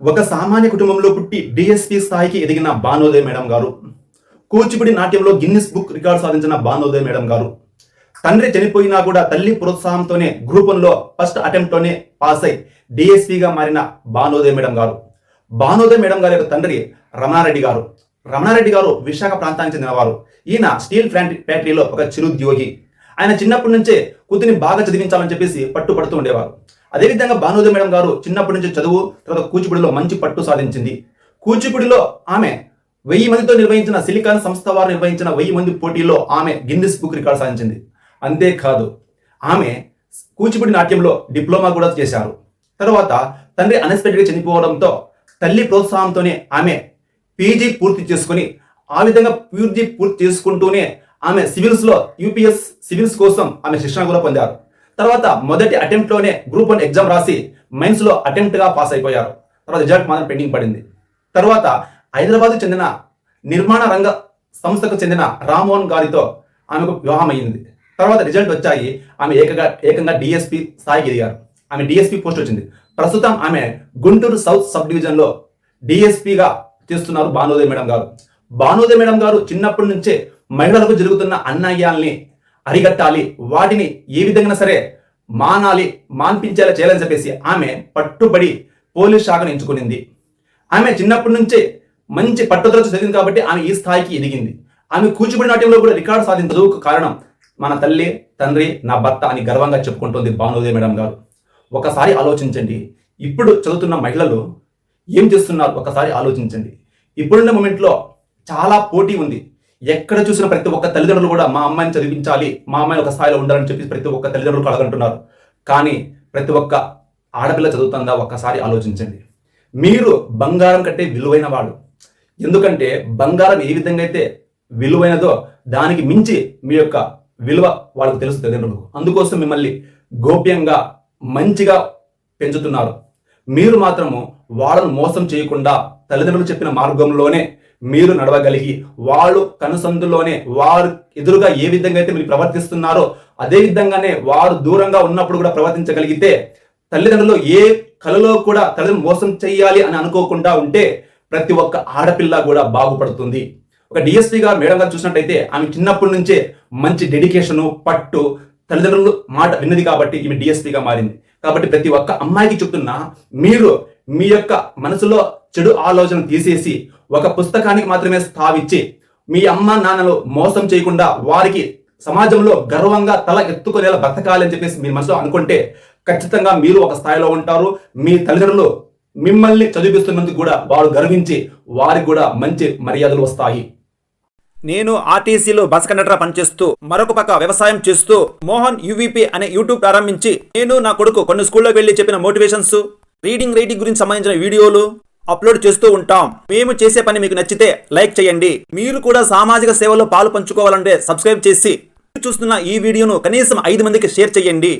ఒక సామాన్య కుటుంబంలో పుట్టి డిఎస్పి స్థాయికి ఎదిగిన బానోదయ మేడం గారు కూచిపూడి నాట్యంలో గిన్నిస్ బుక్ రికార్డు సాధించిన బానోదయ మేడం గారు తండ్రి చనిపోయినా కూడా తల్లి ప్రోత్సాహంతోనే గ్రూపంలో ఫస్ట్ అటెంప్ట్లోనే పాస్ అయి డిఎస్పిగా మారిన బానోదయ మేడం గారు. బానోదయ మేడం గారి యొక్క తండ్రి రమణారెడ్డి గారు. రమణారెడ్డి గారు విశాఖ ప్రాంతానికి చెందినవారు. ఈయన స్టీల్ ఫ్యాక్టరీలో ఒక చిరుద్యోగి. ఆయన చిన్నప్పటి నుంచే కూతురిని బాగా చదివించాలని చెప్పేసి పట్టుపడుతూ ఉండేవారు. అదేవిధంగా భానోదయ మేడం గారు చిన్నప్పటి నుంచి చదువు తర్వాత కూచిపూడిలో మంచి పట్టు సాధించింది. కూచిపూడిలో ఆమె వెయ్యి మందితో నిర్వహించిన సిలికాన్ సంస్థ వారు నిర్వహించిన వెయ్యి మంది పోటీలో ఆమె గిన్నిస్ బుక్ రికార్డు సాధించింది. అంతేకాదు ఆమె కూచిపూడి నాట్యంలో డిప్లొమా కూడా చేశారు. తర్వాత తండ్రి అన్ఎక్స్పెక్టెడ్గా చనిపోవడంతో తల్లి ప్రోత్సాహంతోనే ఆమె పీజీ పూర్తి చేసుకుని ఆ విధంగా పీజీ పూర్తి చేసుకుంటూనే ఆమె సివిల్స్లో యూపీఎస్ సివిల్స్ కోసం ఆమె శిక్షణ కూడా పొందారు. తర్వాత మొదటి అటెంప్ట్లోనే గ్రూప్ వన్ ఎగ్జామ్ రాసి మెయిన్స్లో అటెంప్ట్గా పాస్ అయిపోయారు. తర్వాత రిజల్ట్ మాత్రం పెండింగ్ పడింది. తర్వాత హైదరాబాద్ చెందిన నిర్మాణ రంగ సంస్థకు చెందిన రామ్మోహన్ గారితో ఆమెకు వివాహం అయింది తర్వాత రిజల్ట్ వచ్చాయి. ఆమె ఏకంగా ఏకంగా డిఎస్పి స్థాయికి ఎదిగారు. ఆమె డిఎస్పి పోస్ట్ వచ్చింది. ప్రస్తుతం ఆమె గుంటూరు సౌత్ సబ్ డివిజన్లో డిఎస్పిగా చేస్తున్నారు భానోదయ మేడం గారు. భానోదయ మేడం గారు చిన్నప్పటి నుంచే మహిళలకు జరుగుతున్న అన్యాయాల్ని అరిగట్టాలి వాటిని ఏ విధంగా సరే మానాలి మాన్పించేలా చేయాలని చెప్పేసి ఆమె పట్టుబడి పోలీస్ శాఖను ఎంచుకునింది. ఆమె చిన్నప్పటి నుంచే మంచి పట్టుదలతో చదివింది కాబట్టి ఆమె ఈ స్థాయికి ఎదిగింది. ఆమె కూచిపూడి నాట్యంలో కూడా రికార్డు సాధించిన చదువుకు కారణం మన తల్లి తండ్రి నా భర్త అని గర్వంగా చెప్పుకుంటుంది భానుదయ మేడం గారు. ఒకసారి ఆలోచించండి. ఇప్పుడు చదువుతున్న మహిళలు ఏం చేస్తున్నారు? ఒకసారి ఆలోచించండి. ఇప్పుడున్న మూమెంట్లో చాలా పోటీ ఉంది. ఎక్కడ చూసిన ప్రతి ఒక్క తల్లిదండ్రులు కూడా మా అమ్మాయిని చదివించాలి మా అమ్మాయిని ఒక స్థాయిలో ఉండాలని చెప్పి ప్రతి ఒక్క తల్లిదండ్రులు కలగంటున్నారు. కానీ ప్రతి ఒక్క ఆడపిల్ల చదువుతుందా? ఒక్కసారి ఆలోచించండి. మీరు బంగారం కంటే విలువైన వాడు ఎందుకంటే బంగారం ఏ విధంగా అయితే విలువైనదో దానికి మించి మీ యొక్క విలువ వాళ్ళకు తెలుసు తల్లిదండ్రులకు. అందుకోసం మిమ్మల్ని గోప్యంగా మంచిగా పెంచుతున్నారు. మీరు మాత్రము వాళ్ళను మోసం చేయకుండా తల్లిదండ్రులు చెప్పిన మార్గంలోనే మీరు నడవగలిగి వాళ్ళు కనుసందులోనే వారు ఎదురుగా ఏ విధంగా అయితే మీరు ప్రవర్తిస్తున్నారో అదే విధంగానే వారు దూరంగా ఉన్నప్పుడు కూడా ప్రవర్తించగలిగితే తల్లిదండ్రులు ఏ కలలో కూడా తల్లిదండ్రులు మోసం చేయాలి అని అనుకోకుండా ఉంటే ప్రతి ఒక్క ఆడపిల్ల కూడా బాగుపడుతుంది. ఒక డిఎస్పీగా మేడం గారు చూసినట్టయితే ఆమె చిన్నప్పటి నుంచే మంచి డెడికేషను పట్టు తల్లిదండ్రులు మాట విన్నది కాబట్టి ఈమె డిఎస్పీగా మారింది. కాబట్టి ప్రతి ఒక్క అమ్మాయికి చెప్తున్నా మీరు మీ యొక్క మనసులో చెడు ఆలోచన తీసేసి ఒక పుస్తకానికి మాత్రమే స్థావిచ్చి మీ అమ్మ నాన్నలు మోసం చేయకుండా వారికి సమాజంలో గర్వంగా తల ఎత్తుకునేలా బ్రతకాలని చెప్పేసి మీ మనసులో అనుకుంటే ఖచ్చితంగా మీరు ఒక స్థాయిలో ఉంటారు. మీ తల్లిదండ్రులు మిమ్మల్ని చదివిస్తున్నందుకు కూడా వారు గర్వించి వారికి కూడా మంచి మర్యాదలు వస్తాయి. నేను ఆర్టీసీలో బస్ కండక్టర్ పనిచేస్తూ మరొక పక్క వ్యవసాయం చేస్తూ మోహన్ యూవీపీ అనే యూట్యూబ్ ప్రారంభించి నేను నా కొడుకు కొన్ని స్కూల్లో వెళ్ళి చెప్పిన మోటివేషన్స్ రీడింగ్ రైటింగ్ గురించి సంబంధించిన వీడియోలు అప్లోడ్ చేస్తూ ఉంటాం. మేము చేసే పని మీకు నచ్చితే లైక్ చేయండి. మీరు కూడా సామాజిక సేవలో పాలు పంచుకోవాలంటే సబ్స్క్రైబ్ చేసి చూస్తున్న ఈ వీడియోను కనీసం ఐదు మందికి షేర్ చేయండి.